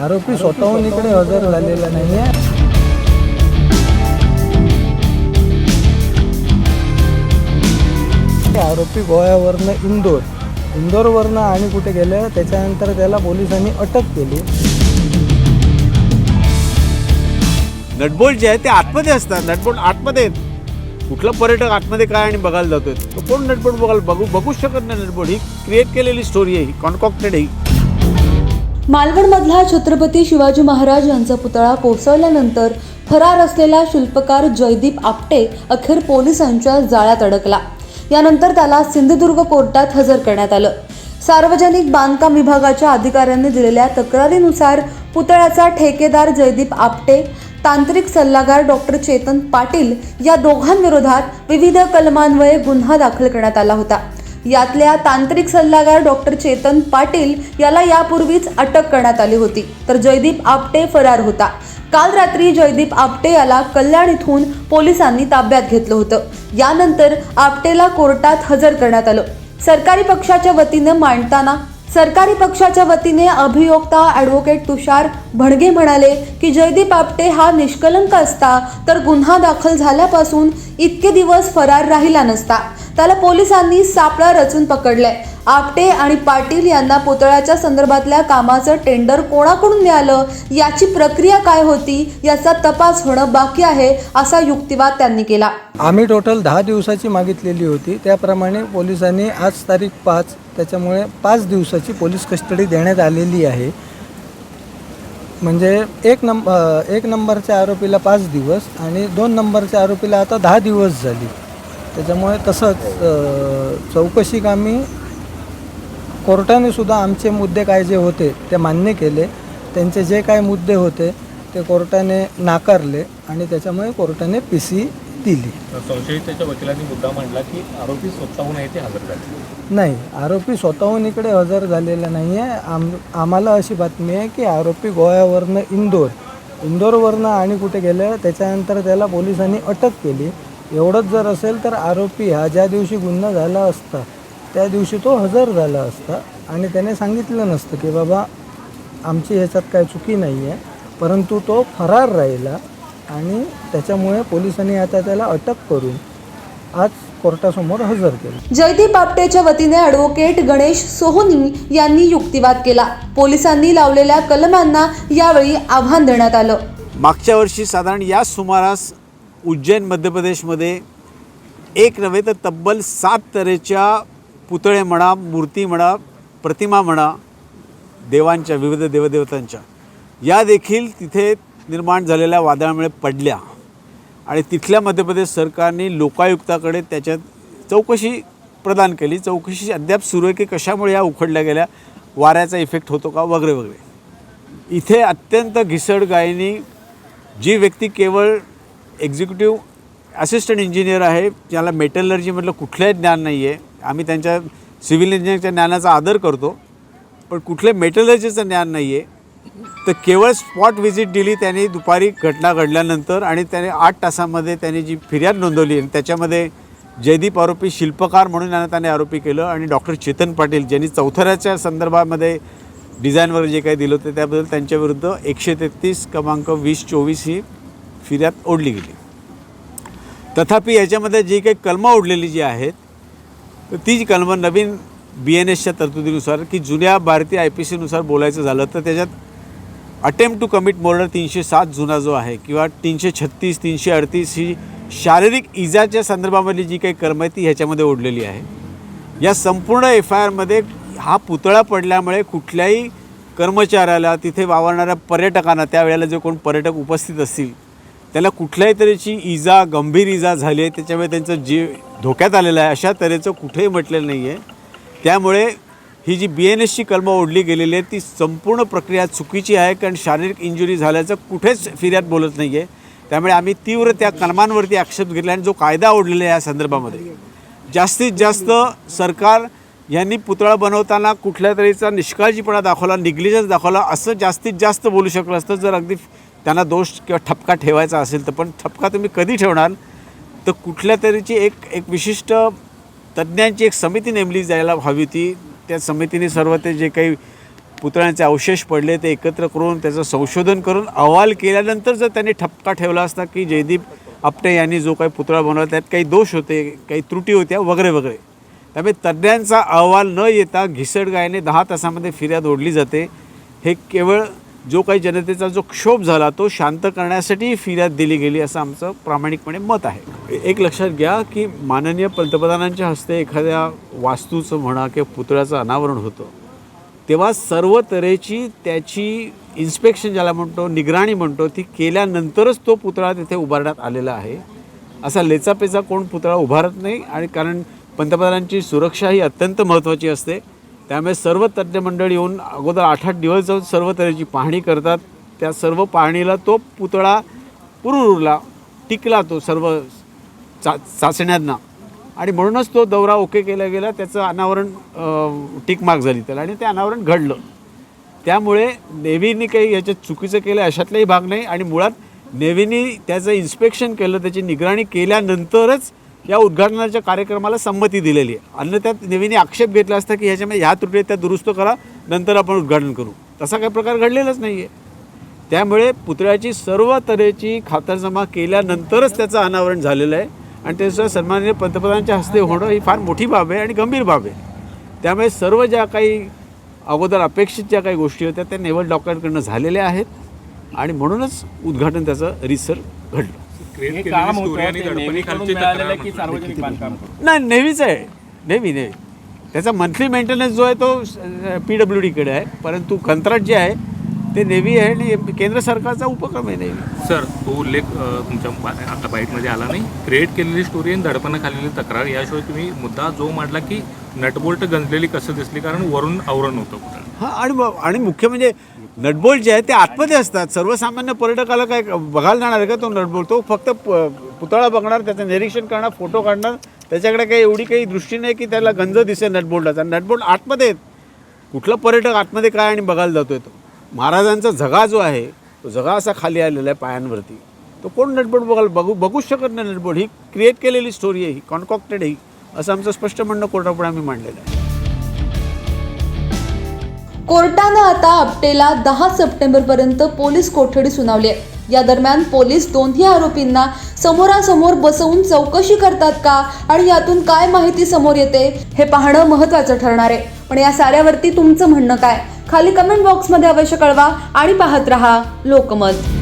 आरोपी स्वतःहून इकडे हजर झालेला नाही आहे आरोपी गोव्यावरनं इंदोर. इंदोरवरनं आणि कुठे गेले त्याच्यानंतर त्याला पोलिसांनी अटक केली. नटबोल्ट जे आहे ते आतमध्ये असतात. नटबोल्ट आतमध्ये आहेत कुठला पर्यटक आतमध्ये काय आणि बघायला जातोय? तो कोण नटबोल्ट बघायला? बघू बघूच शकत नाही नटबोल्ट ही क्रिएट केलेली स्टोरी आहे. ही कॉन्कॉक्टेड आहे. मालवणमधला छत्रपती शिवाजी महाराज यांचा पुतळा कोसळल्यानंतर फरार असलेला शिल्पकार जयदीप आपटे अखेर पोलिसांच्या जाळ्यात अडकला. यानंतर त्याला सिंधुदुर्ग कोर्टात हजर करण्यात आलं. सार्वजनिक बांधकाम विभागाच्या अधिकाऱ्यांनी दिलेल्या तक्रारीनुसार पुतळ्याचा ठेकेदार जयदीप आपटे तांत्रिक सल्लागार डॉक्टर चेतन पाटील या दोघांविरोधात विविध कलमान्वये गुन्हा दाखल करण्यात आला होता. यातल्या तांत्रिक सल्लागार डॉक्टर चेतन पाटील याला यापूर्वीच अटक करण्यात आली होती. तर जयदीप आपटे फरार होता. काल रात्री जयदीप आपटे याला कल्याण इथून पोलिसांनी ताब्यात घेतलं होतं. यानंतर आपटेला कोर्टात हजर करण्यात आलं. सरकारी पक्षाच्या वतीनं मांडताना सरकारी पक्षाच्या वतीने अभियोक्ता ॲडव्होकेट तुषार भडगे म्हणाले की जयदीप आपटे हा निष्कलंक असता तर गुन्हा दाखल झाल्यापासून इतके दिवस फरार राहिला नसता. त्याला पोलिसांनी सापळा रचून पकडलंय. आपटे आणि पाटील यांना पुतळ्याच्या संदर्भातल्या कामाचं टेंडर कोणाकडून मिळालं याची प्रक्रिया काय होती याचा तपास होणं बाकी आहे असा युक्तिवाद त्यांनी केला. आम्ही टोटल दहा दिवसाची मागितलेली होती. त्याप्रमाणे पोलिसांनी आज तारीख पाच त्याच्यामुळे पाच दिवसाची पोलीस कस्टडी देण्यात आलेली आहे. म्हणजे एक नंब एक नंबरच्या आरोपीला पाच दिवस आणि दोन नंबरच्या आरोपीला आता दहा दिवस झाली. त्याच्यामुळे तसंच चौकशी कामी कोर्टाने सुद्धा आमचे मुद्दे काय जे होते ते मान्य केले. त्यांचे जे काय मुद्दे होते ते कोर्टाने नाकारले आणि त्याच्यामुळे कोर्टाने पी सी दिली. संशयिताच्या वकिलांनी मुद्दा मांडला की आरोपी स्वतःहून येथे हजर झाले. नाही आरोपी स्वतःहून इकडे हजर झालेला नाही आहे. आम आम्हाला अशी बातमी आहे की आरोपी गोव्यावरनं इंदोर इंदोरवरनं आणि कुठे गेलं त्याच्यानंतर त्याला पोलिसांनी अटक केली. एवढंच जर असेल तर आरोपी हा ज्या दिवशी गुन्हा झाला असता त्या दिवशी तो हजर झाला असता. आणि त्याने सांगितलं नसतं की बाबा आमची ह्याच्यात काय चुकी नाही आहे परंतु तो फरार राहिला आणि त्याच्यामुळे पोलिसांनी आता त्याला अटक करून आज कोर्टासमोर हजर केलं. जयदीप आपटेच्या वतीने ॲडव्होकेट गणेश सोहोनी यांनी युक्तिवाद केला. पोलिसांनी लावलेल्या कलमांना यावेळी आव्हान देण्यात आलं. मागच्या वर्षी साधारण या सुमारास उज्जैन मध्य प्रदेशमध्ये एक नव्हे तर तब्बल सात तऱ्हेच्या पुतळे म्हणा मूर्ती म्हणा प्रतिमा म्हणा देवांच्या विविध देवदेवतांच्या या देखील तिथे निर्माण झालेल्या वादळामुळे पडल्या. आणि तिथल्या मध्य प्रदेश सरकारने लोकायुक्ताकडे त्याच्यात चौकशी प्रदान केली. चौकशी अद्याप सुरू आहे की कशामुळे या उखडल्या गेल्या वाऱ्याचा इफेक्ट होतो का वगैरे वगैरे. इथे अत्यंत घिसड जी व्यक्ती केवळ एक्झिक्युटिव्ह असिस्टंट इंजिनियर आहे ज्याला मेटलर्जीमधलं कुठलंही ज्ञान नाही आहे आम्ही त्यांच्या सिव्हिल इंजिनिअरच्या ज्ञानाचा आदर करतो पण कुठले मेटलर्जीचं ज्ञान नाही आहे तर केवळ स्पॉट व्हिजिट दिली त्यांनी दुपारी घटना घडल्यानंतर आणि त्याने आठ तासामध्ये त्याने जी फिर्याद नोंदवली आणि त्याच्यामध्ये जयदीप आरोपी शिल्पकार म्हणून यांना त्याने आरोपी केलं आणि डॉक्टर चेतन पाटील ज्यांनी चौथऱ्याच्या संदर्भामध्ये डिझाईनवर जे काही दिलं होतं त्याबद्दल त्यांच्याविरुद्ध एकशे तेहतीस क्रमांक वीस चोवीस ही फिर्याद ओढली गेली. तथापि याच्यामध्ये जी काही कलमं ओढलेली जी आहेत तर ती जी कलमं नवीन बी एन एसच्या तरतुदीनुसार की जुन्या भारतीय आय पी सीनुसार बोलायचं झालं तर त्याच्यात अटेम्प्ट टू कमिट मर्डर तीनशे सात जुना जो आहे किंवा तीनशे छत्तीस तीनशे अडतीस ही शारीरिक इजाच्या संदर्भामधली जी काही कलम आहे ती ह्याच्यामध्ये ओढलेली आहे. या संपूर्ण एफ आय आरमध्ये हा पुतळा पडल्यामुळे कुठल्याही कर्मचाऱ्याला तिथे वावरणाऱ्या पर्यटकांना त्यावेळेला जे कोण पर्यटक उपस्थित असतील त्याला कुठल्याही तऱ्हेची इजा गंभीर इजा झाली आहे त्याच्यामुळे त्यांचं जीव धोक्यात आलेलं आहे अशा तऱ्हेचं कुठेही म्हटलेलं नाही आहे. त्यामुळे ही जी बी एन एसची कलमं ओढली गेलेली आहे ती संपूर्ण प्रक्रिया चुकीची आहे कारण शारीरिक इंजुरी झाल्याचं कुठेच फिर्याद बोलत नाही आहे. त्यामुळे आम्ही तीव्र त्या कलमांवरती आक्षेप घेतला आणि जो कायदा ओढलेला आहे या संदर्भामध्ये. जास्तीत जास्त सरकार यांनी पुतळा बनवताना कुठल्या तऱ्हेचा निष्काळजीपणा दाखवला निग्लिजन्स दाखवला असं जास्तीत जास्त बोलू शकलं असतं जर अगदी त्यांना दोष किंवा ठपका ठेवायचा असेल तर पण ठपका तुम्ही कधी ठेवणार? तर कुठल्या तरीची एक एक विशिष्ट तज्ज्ञांची एक समिती नेमली जायला हवी होती. त्या समितीने सर्व ते जे काही पुतळ्यांचे अवशेष पडले ते एकत्र करून त्याचं संशोधन करून अहवाल केल्यानंतर जर त्यांनी ठपका ठेवला असता की जयदीप आपटे यांनी जो काही पुतळा बनवला त्यात काही दोष होते काही त्रुटी होत्या वगैरे वगैरे. त्यामुळे तज्ज्ञांचा अहवाल न येता घिसडगायने दहा तासामध्ये फिर्याद ओढली जाते. हे केवळ जो काही जनतेचा जो क्षोभ झाला तो शांत करण्यासाठी फिर्याद दिली गेली असं आमचं प्रामाणिकपणे मत आहे. एक लक्षात घ्या की माननीय पंतप्रधानांच्या हस्ते एखाद्या वास्तूचं म्हणा किंवा पुतळ्याचं अनावरण होतं. तेव्हा सर्व तऱ्हेची त्याची इन्स्पेक्शन ज्याला म्हणतो निगराणी म्हणतो ती केल्यानंतरच तो पुतळा तिथे उभारण्यात आलेला आहे. असा लेचापेचा कोण पुतळा उभारत नाही आणि कारण पंतप्रधानांची सुरक्षा ही अत्यंत महत्त्वाची असते. त्यामुळे सर्व तज्ज्ञ मंडळी येऊन अगोदर आठ आठ दिवस जाऊन सर्व तऱ्हेची पाहणी करतात. त्या सर्व पाहणीला तो पुतळा पुरुरला टिकला तो सर्व चा चाचण्यांना. आणि म्हणूनच तो दौरा ओके केला गेला. त्याचं अनावरण टिकमार्क झाली त्याला आणि ते अनावरण घडलं. त्यामुळे नेव्हीनी काही याच्यात चुकीचं केलं अशातलाही भाग नाही. आणि मुळात नेव्हीनी त्याचं इन्स्पेक्शन केलं त्याची निगराणी केल्यानंतरच या उद्घाटनाच्या कार्यक्रमाला संमती दिलेली आहे. अन्य त्यात नेवीने आक्षेप घेतला असता की ह्याच्यामध्ये ह्या त्रुटी त्या दुरुस्त करा नंतर आपण उद्घाटन करू. तसा काही प्रकार घडलेलाच नाही आहे त्यामुळे पुतळ्याची सर्व तऱ्हेची खातरजमा केल्यानंतरच त्याचं अनावरण झालेलं आहे. आणि त्याचं सन्माननीय पंतप्रधानांच्या हस्ते होणं ही फार मोठी बाब आहे आणि गंभीर बाब आहे. त्यामुळे सर्व ज्या काही अगोदर अपेक्षित ज्या काही गोष्टी होत्या त्या नेवल डॉक्टरकडनं झालेल्या आहेत. आणि म्हणूनच उद्घाटन त्याचं रिसर घडलं. क्रिएट केलेली स्टोरी आणि दडपणी खालची तक्रार की सार्वजनिक बांधकाम नाही नेहमीच आहे. नेहमी नेहमी त्याचा मंथली मेंटेनन्स जो आहे तो पी डब्ल्यू डीकडे आहे. परंतु कंत्राट जे आहे ते नेव्ही आहे आणि केंद्र सरकारचा उपक्रम आहे नेव्ही सर तो उल्लेख तुमच्या बा- आता बाईटमध्ये आला नाही. क्रिएट केलेली स्टोरी आणि दडपणं खाल्लेली तक्रार याशिवाय तुम्ही मुद्दा जो मांडला की नटबोल्ट गंजलेली कसं दिसली? कारण वरून आवरण होतं हां आणि आणि मुख्य म्हणजे नटबोल जे आहे ते आतमध्ये असतात. सर्वसामान्य पर्यटकाला काय बघायला जाणार आहे का तो नटबोल? तो फक्त प- पुतळा बघणार त्याचं निरीक्षण करणार फोटो काढणार. त्याच्याकडे काही एवढी काही दृष्टी नाही की त्याला गंज दिसेल नटबोल्टाचा नटबोल्ट आतमध्ये आहेत. कुठला पर्यटक आतमध्ये काय आणि बघायला जातोय तो? महाराजांचा झगा जो आहे तो झगा असा खाली आलेला आहे पायांवरती. तो कोण नटबोल्ट बघायला? बघू बघूच शकत नाही नटबोल्ट ही क्रिएट केलेली स्टोरी आहे ही कॉन्कॉक्टेड आहे. असं आमचं स्पष्ट म्हणणं कोर्टापुढे आम्ही मांडलेलं आहे. कोर्टानं आता आपटेला दहा सप्टेंबरपर्यंत पोलीस कोठडी सुनावली आहे. या दरम्यान पोलीस दोन्ही आरोपींना समोरासमोर बसवून चौकशी करतात का आणि यातून काय माहिती समोर येते हे पाहणं महत्त्वाचं ठरणार आहे. पण या साऱ्यावरती तुमचं म्हणणं काय? खाली कमेंट बॉक्समध्ये अवश्य कळवा आणि पाहत रहा लोकमत.